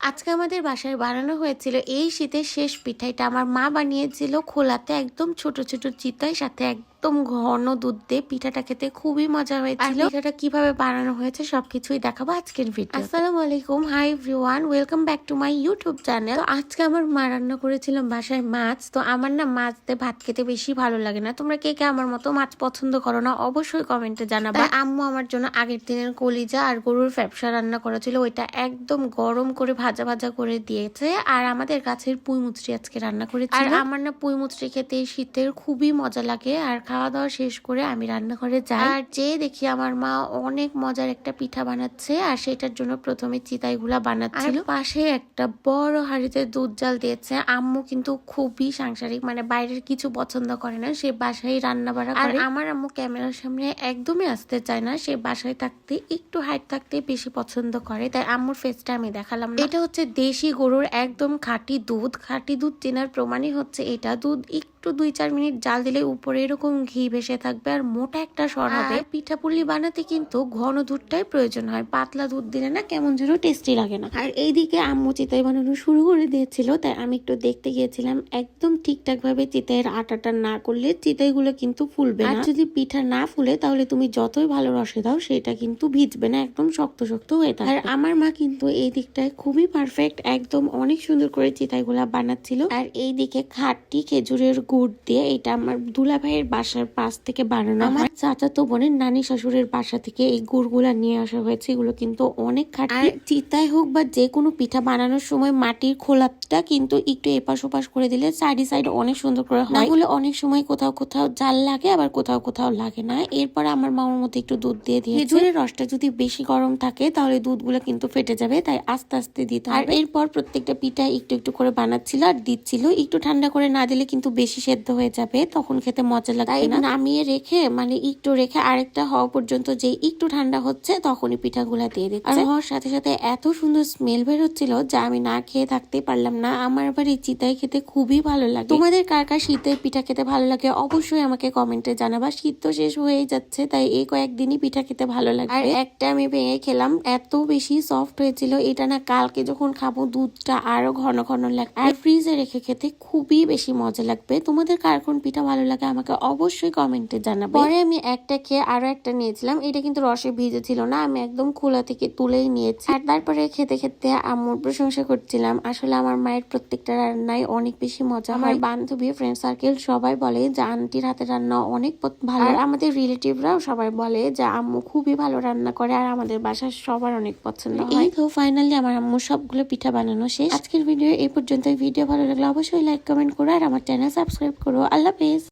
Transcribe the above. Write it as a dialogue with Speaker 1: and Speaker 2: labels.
Speaker 1: আজকে আমাদের বাসায় বানানো হয়েছিল এই শীতের শেষ পিঠাইটা আমার মা বানিয়েছিল খোলাতে, একদম ছোট ছোট চিতায় সাথে একদম ঘন দুধ দিয়ে পিঠাটা খেতে খুবই মজা হয়েছিল। পিঠাটা কীভাবে বানানো হয়েছে সবকিছুই দেখাবো আজকের ভিডিও আসসালামু আলাইকুম। Hi everyone welcome back to my YouTube channel আজকে আমার মা রান্না করেছিলাম বাসায় মাছ। তো আমার না মাছ দিয়ে ভাত খেতে বেশি ভালো লাগে না। তোমরা কে কে আমার মতো মাছ পছন্দ করো না অবশ্যই কমেন্টে জানাবা। আম্মু আমার জন্য আগের দিনের কলিজা আর গরুর ফ্যাপসা রান্না করা ছিল ওইটা একদম গরম করে ভাজা ভাজা করে দিয়েছে। আর আমাদের গাছের পুঁই মুচড়ি আজকে রান্না করেছি আর আমার না পুঁই মুচড়ি খেতে শীতের খুবই মজা লাগে। আর খাওয়া দাওয়া শেষ করে আমি রান্নাঘরে যাই। আর যে দেখি আমার মা অনেক মজার একটা পিঠা বানাচ্ছে আর সেটার জন্য প্রথমে চিতাইগুলা বানাচ্ছিল। পাশে একটা বড় হাঁড়িতে দুধ জাল দিয়েছে। আম্মু কিন্তু খুবই সাংসারিক মানে বাইরের কিছু পছন্দ করে না সে বাসায় রান্না বাড়া করে। আমার আম্মু ক্যামেরার সামনে একদমই আসতে চায় না সে বাসায় থাকতে একটু হাইট থাকতে বেশি পছন্দ করে তাই আম্মুর ফেসটা আমি দেখালাম এটা হচ্ছে দেশি গরুর একদম খাঁটি দুধ। খাঁটি দুধ চেনার প্রমাণই হচ্ছে এটা। দুধ একটু দুই চার মিনিট জাল দিলে উপরে এরকম ঘি ভেসে থাকবে আর মোটা একটা সর হবে। পিঠা পুলি বানাতে কিন্তু ঘন দুধটাই প্রয়োজন হয়। পাতলা দুধ দিলে না কেমন যেন টেস্টি লাগে না। আর এইদিকে আম্মু চিতাই বানানো শুরু করে দিয়েছিল তাই আমি একটু দেখতে গিয়েছিলাম। একদম ঠিকঠাক ভাবে চিতাইয়ের আটাটা না করলে চিতাইগুলো কিন্তু ফুলবে না। আর যদি পিঠা না ফুলে তাহলে তুমি যতই ভালো রসে দাও সেটা কিন্তু ভিজবে না একদম শক্ত শক্ত হয়ে থাকে আর আমার মা কিন্তু এই দিকটায় খুবই পারফেক্ট একদম অনেক সুন্দর করে চিতাইগুলা বানাচ্ছিল। আর এই দিকে খাটটি খেজুরের গুড় দিয়ে এটা আমার দুলা ভাইয়ের বাসার পাশ থেকে বানানো আমার চাচাতো বোনের নানি শাশুড়ের বাসা থেকে এই গুড়গুলা নিয়ে আসা হয়েছে। এগুলো কিন্তু অনেক খাটি। চিতাই হোক বা যে কোনো পিঠা বানানোর সময় মাটির খোলাপটা কিন্তু একটু এপাশ ওপাশ করে দিলে সাইডে সাইড অনেক সুন্দর করে হয়। বলে অনেক সময় কোথাও কোথাও জাল লাগে আবার কোথাও কোথাও লাগে না। এরপর আমার মামার মধ্যে একটু দুধ দিয়ে দিয়ে খেজুরের রসটা যদি বেশি গরম থাকে তাহলে দুধগুলো কিন্তু ফেটে যাবে তাই আস্তে আস্তে দিতে আর এরপর প্রত্যেকটা পিঠা একটু একটু করে বানাচ্ছিল আর দিচ্ছিল। একটু ঠান্ডা করে না দিলে কিন্তু বেশি সেদ্ধ হয়ে যাবে তখন খেতে মজা লাগবে। না? নামিয়ে রেখে মানে একটু রেখে আরেকটা হওয়া পর্যন্ত যে একটু ঠান্ডা হচ্ছে তখনই পিঠাগুলা দিয়ে দিচ্ছে। আর হওয়ার সাথে সাথে এত সুন্দর স্মেল বের হচ্ছিল যা আমি না খেয়ে থাকতে পারলাম না। আমার আবার এই চিতাই খেতে খুবই ভালো লাগে। তোমাদের কার কার শীতের পিঠা খেতে ভালো লাগে অবশ্যই আমাকে কমেন্টে জানাবা। শীত তো শেষ হয়েই যাচ্ছে তাই এই কয়েকদিনই পিঠা খেতে ভালো লাগে। আর একটা আমি ভেঙে খেলাম এত বেশি সফট হয়েছিল। এটা না কালকে যখন খাব দুধটা আরও ঘন ঘন লাগবে। আর ফ্রিজে রেখে খেতে খুবই বেশি মজা লাগবে। তোমাদের কার কোন পিঠা ভালো লাগে আমাকে অবশ্যই কমেন্টে জানাবে। পরে আমি একটা খেয়ে আরও একটা নিয়েছিলাম এটা কিন্তু রসে ভিজে ছিল না আমি একদম খোলা থেকে তুলেই নিয়েছি। আর তারপরে খেতে খেতে আম্মুর প্রশংসা করছিলাম আসলে আমার মায়ের প্রত্যেকটা রান্নায় অনেক বেশি মজা হয়। বান্ধবী ফ্রেন্ড সার্কেল সবাই বলে যে আন্টির হাতে রান্না অনেক ভালো। আর আমাদের রিলেটিভরাও সবাই বলে যে আম্মু খুবই ভালো রান্না করে আর আমাদের বাসার সবার অনেক পছন্দ হয়। এই তো ফাইনালি আমার আম্মু সবগুলো পিঠা বানানো শেষ। আজকের ভিডিও এই পর্যন্ত ভিডিও ভালো লাগলে অবশ্যই লাইক কমেন্ট করো আর আমার চ্যানেল সাবস্ক্রাইব করো। আল্লাহ হাফেজ।